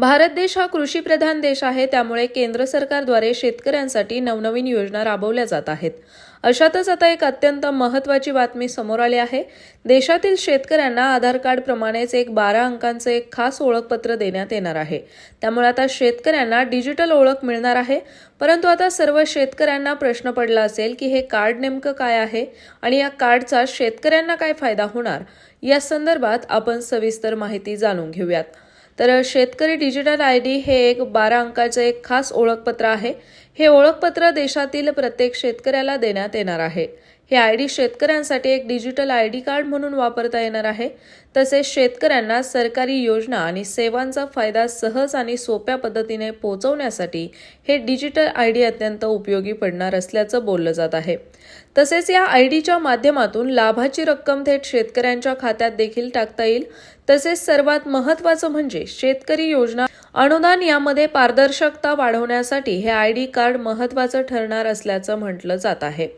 भारत देश हा कृषीप्रधान देश आहे त्यामुळे केंद्र सरकारद्वारे शेतकऱ्यांसाठी नवनवीन योजना राबवल्या जात आहेत. अशातच आता एक अत्यंत महत्त्वाची बातमी समोर आली आहे. देशातील शेतकऱ्यांना आधार कार्ड प्रमाणेच एक बारा अंकांचं एक खास ओळखपत्र देण्यात येणार आहे. त्यामुळे आता शेतकऱ्यांना डिजिटल ओळख मिळणार आहे. परंतु आता सर्व शेतकऱ्यांना प्रश्न पडला असेल की हे कार्ड नेमकं काय आहे आणि या कार्डचा शेतकऱ्यांना काय फायदा होणार? या संदर्भात आपण सविस्तर माहिती जाणून घेऊयात. तर शेतकरी डिजिटल आय डी हे एक बारा अंकाचं एक खास ओळखपत्र आहे. हे ओळखपत्र देशातील प्रत्येक शेतकऱ्याला देण्यात येणार आहे. हे आय डी शेतकऱ्यांसाठी एक डिजिटल आय डी कार्ड म्हणून वापरता येणार आहे. तसेच शेतकऱ्यांना सरकारी योजना आणि सेवांचा फायदा सहज आणि सोप्या पद्धतीने पोहोचवण्यासाठी हे डिजिटल आय डी अत्यंत उपयोगी पडणार असल्याचं बोललं जात आहे. तसेच या आय डीच्या माध्यमातून लाभाची रक्कम थेट शेतकऱ्यांच्या खात्यात देखील टाकता येईल. तसेच सर्वात महत्त्वाचं म्हणजे शेतकरी योजना अनुदान यामध्ये पारदर्शकता वाढवण्यासाठी हे आय डी कार्ड महत्त्वाचं ठरणार असल्याचं म्हटलं जात आहे.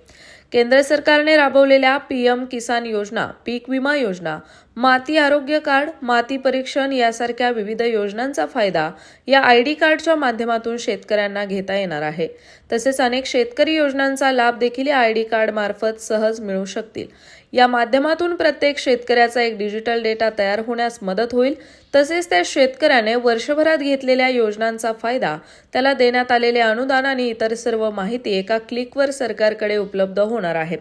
केंद्र सरकारने राबवलेल्या पी एम किसान योजना पीक विमा योजना माती आरोग्य कार्ड माती परीक्षण यासारख्या विविध योजनांचा फायदा या आय डी कार्डच्या माध्यमातून शेतकऱ्यांना घेता येणार आहे. तसेच अनेक शेतकरी योजनांचा लाभ देखील या आय डी कार्डमार्फत सहज मिळू शकतील. या माध्यमातून प्रत्येक शेतकऱ्याचा एक डिजिटल डेटा तयार होण्यास मदत होईल. तसेच त्या शेतकऱ्याने वर्षभरात घेतलेल्या योजनांचा फायदा त्याला देण्यात आलेले अनुदान आणि इतर सर्व माहिती एका क्लिकवर सरकारकडे उपलब्ध होणार आहे.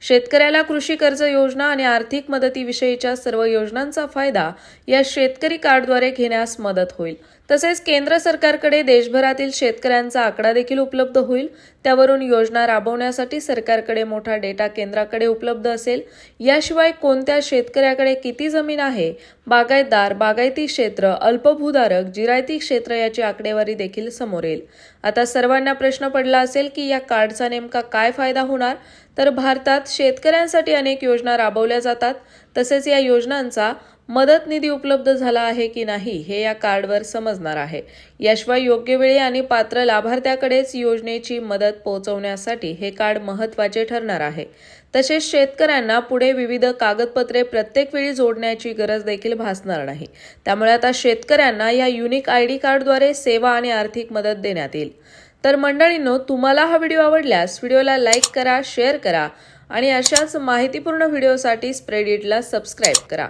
शेतकऱ्याला कृषी कर्ज योजना आणि आर्थिक मदतीविषयीच्या सर्व योजनांचा फायदा या शेतकरी कार्डद्वारे घेण्यास मदत होईल. तसेच केंद्र सरकारकडे देशभरातील शेतकऱ्यांचा आकडा देखील उपलब्ध होईल. त्यावरून योजना राबवण्यासाठी सरकारकडे मोठा डेटा केंद्राकडे उपलब्ध असेल. याशिवाय कोणत्या शेतकऱ्याकडे किती जमीन आहे? बागायतदार बागायती क्षेत्र अल्पभूधारक जिरायती क्षेत्र याची आकडेवारी देखील समोर येईल. आता सर्वांना प्रश्न पडला असेल की या कार्डचा नेमका काय फायदा होणार? तर भारतात शेतकऱ्यांसाठी अनेक योजना राबवल्या जातात. तसेच या योजनांचा मदत निधी उपलब्ध झाला आहे की नाही हे या कार्डवर समजणार आहे. याशिवाय योग्य वेळी आणि पात्र लाभार्थ्याकडेच योजनेची मदत पोहोचवण्यासाठी हे कार्ड महत्त्वाचे ठरणार आहे. तसेच शेतकऱ्यांना पुढे विविध कागदपत्रे प्रत्येक वेळी जोडण्याची गरज देखील भासणार नाही. त्यामुळे आता शेतकऱ्यांना या युनिक आय डी कार्डद्वारे सेवा आणि आर्थिक मदत देण्यात येईल. तर मंडळींनो तुम्हाला हा व्हिडिओ आवडल्यास व्हिडिओला लाईक करा शेअर करा आणि अशाच माहितीपूर्ण व्हिडिओसाठी स्प्रेडिटला सबस्क्राईब करा.